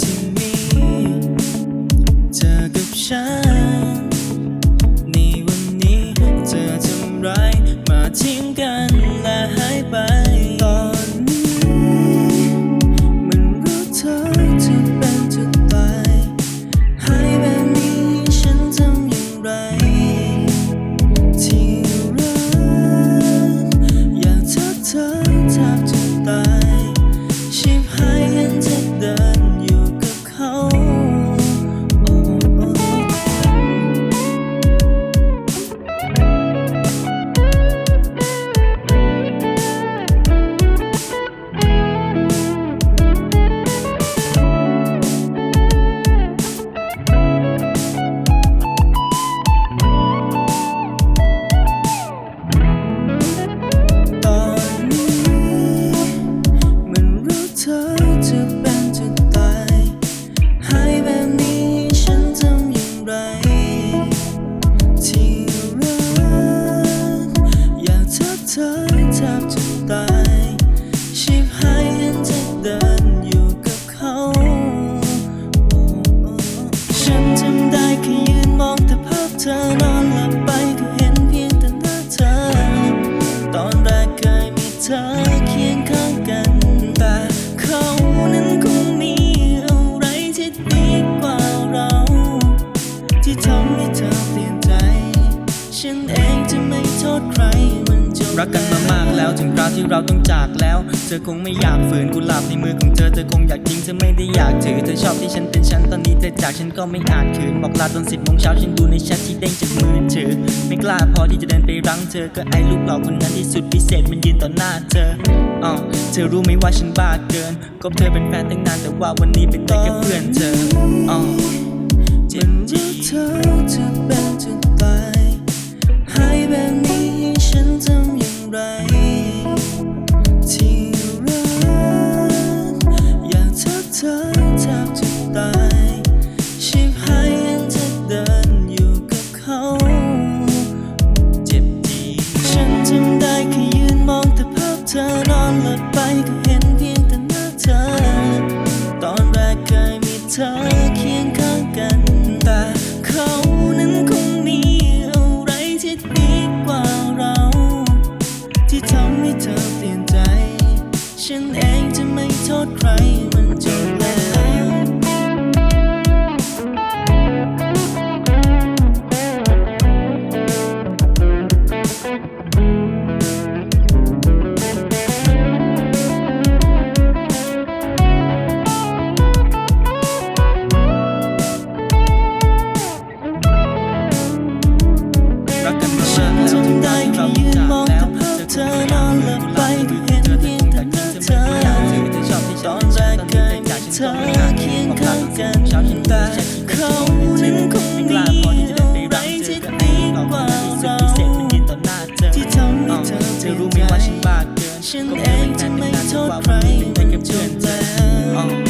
ที่มีเธอกับฉันในวันนี้เธอทำร้ายมาทิ้งกันและหายไปตอนนี้มันรู้เธอจะเป็นจะตายหายแบบนี้ฉันทำอย่างไร ที่รักอยากทักเธอแทบจะตาย อแทบจะตายชีพหายเห็นเธอเดินอยู่กับเขา ฉันจำได้แค่ยืนมองแต่ภาพเธอนอนหลับไปก็เห็นเพียงแต่หน้าเธอ ตอนแรกเคยมีเธอเคียงข้างกันแต่เขานั้นคงมีอะไรที่ดีกว่าเรา ที่ทำให้เธอเปลี่ยนใจ ฉันเองจะไม่โทษใคร รักกันมามากแล้วถึงคราวที่เราต้องจากแล้ว เธอคงไม่อยากฝืนกุหลาบในมือของเธอเธอคงอยากทิ้งเธอไม่ได้อยากถือเธอชอบที่ฉันเป็นฉันตอนนี้เธอจากฉันก็ไม่อาจขืนบอกลาตอนสิบโมงเช้าฉันดูในแชทที่เด้งจากมือถือไม่กล้าพอที่จะเดินไปรั้งเธอก็ไอ้ลูกหล่อคนนั้นที่สุดพิเศษมันยืนต่อหน้าเธออ๋อเธอรู้ไหมว่าฉันบ้าเกินคบเธอเป็นแฟนตั้งนานแต่ว่าวันนี้เป็นได้แค่เพื่อนเธอ ไปก็เห็นเพียงแต่หน้าเธอ ตอนแรกเคยมีเธอ ธอเคียงข้างกันแต่เขานั้นคงมีอะไรที่ดีกว่าเราที่ทำให้เธอเธอรู้ไหมว่าฉันบ้าเกินฉันเองจะไม่โทษใครเป็นเพื่บแล้ว